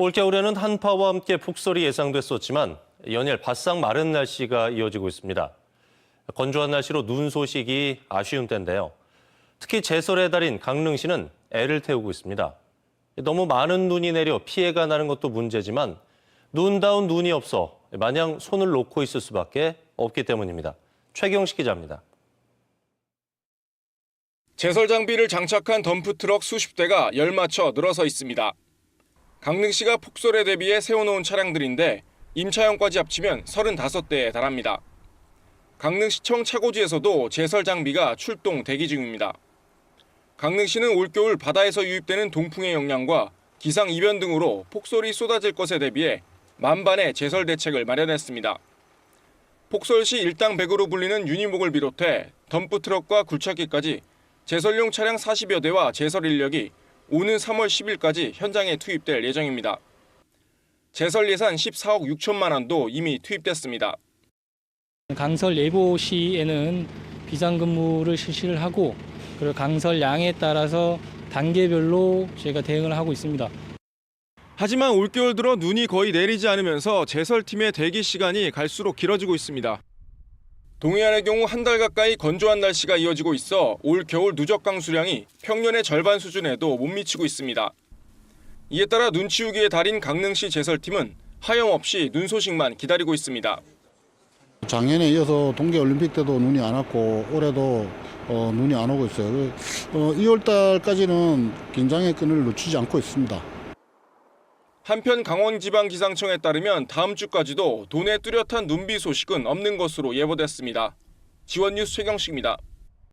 올겨울에는 한파와 함께 폭설이 예상됐었지만 연일 바싹 마른 날씨가 이어지고 있습니다. 건조한 날씨로 눈 소식이 아쉬운 때인데요. 특히 제설의 달인 강릉시는 애를 태우고 있습니다. 너무 많은 눈이 내려 피해가 나는 것도 문제지만 눈다운 눈이 없어 마냥 손을 놓고 있을 수밖에 없기 때문입니다. 최경식 기자입니다. 제설 장비를 장착한 덤프트럭 수십 대가 열맞춰 늘어서 있습니다. 강릉시가 폭설에 대비해 세워놓은 차량들인데 임차형까지 합치면 35대에 달합니다. 강릉시청 차고지에서도 제설 장비가 출동 대기 중입니다. 강릉시는 올겨울 바다에서 유입되는 동풍의 영향과 기상 이변 등으로 폭설이 쏟아질 것에 대비해 만반의 제설 대책을 마련했습니다. 폭설 시 일당백으로 불리는 유니목을 비롯해 덤프 트럭과 굴착기까지 제설용 차량 40여 대와 제설 인력이 오는 3월 10일까지 현장에 투입될 예정입니다. 제설 예산 14억 6천만 원도 이미 투입됐습니다. 강설 예보 시에는 비상근무를 실시를 하고 그리고 강설 양에 따라서 단계별로 저희가 대응을 하고 있습니다. 하지만 올겨울 들어 눈이 거의 내리지 않으면서 제설팀의 대기 시간이 갈수록 길어지고 있습니다. 동해안의 경우 한 달 가까이 건조한 날씨가 이어지고 있어 올 겨울 누적 강수량이 평년의 절반 수준에도 못 미치고 있습니다. 이에 따라 눈 치우기의 달인 강릉시 제설팀은 하염없이 눈 소식만 기다리고 있습니다. 작년에 이어서 동계올림픽 때도 눈이 안 왔고 올해도 어, 눈이 안 오고 있어요. 그, 어, 2월 달까지는 긴장의 끈을 놓치지 않고 있습니다. 한편 강원지방기상청에 따르면 다음 주까지도 도내 뚜렷한 눈비 소식은 없는 것으로 예보됐습니다. 지원뉴스 최경식입니다.